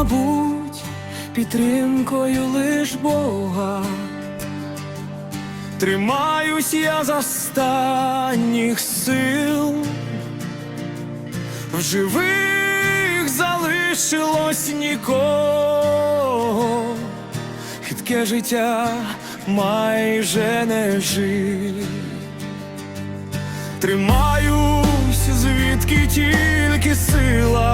мабуть, підтримкою лиш Бога. Тримаюсь я за останніх сил, в живих залишилось нікого, хитке життя майже не жив. Тримаюсь, звідки тільки сила.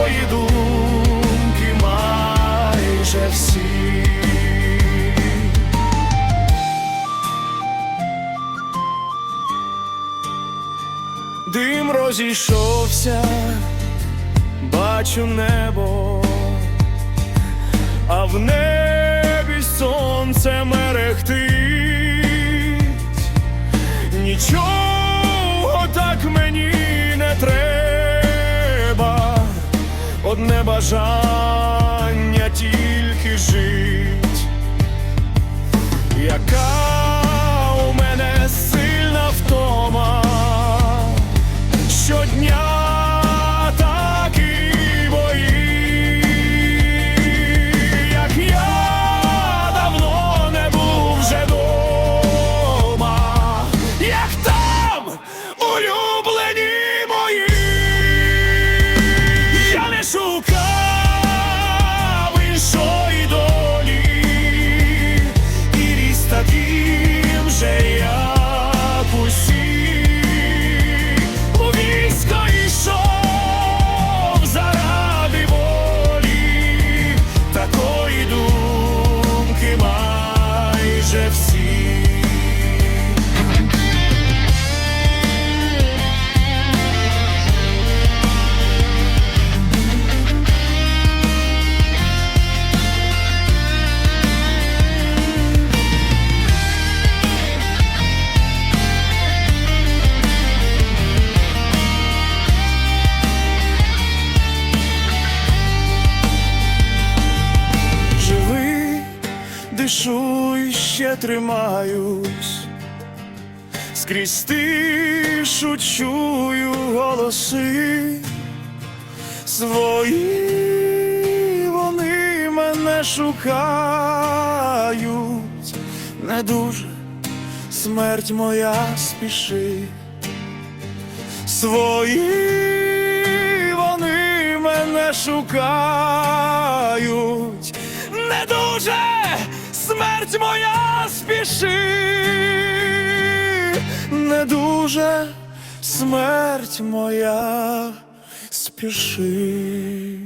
Такої думки майже всі. Дим розійшовся, бачу небо, а в небі сонце мерехтить. Одне бажання тільки жить. Яка дишу і ще тримаюсь, скрізь тишу чую голоси. Свої, вони мене шукають, не дуже смерть моя спішить. Свої вони мене шукають, не дуже смерть моя спіши, не дуже смерть моя спіши.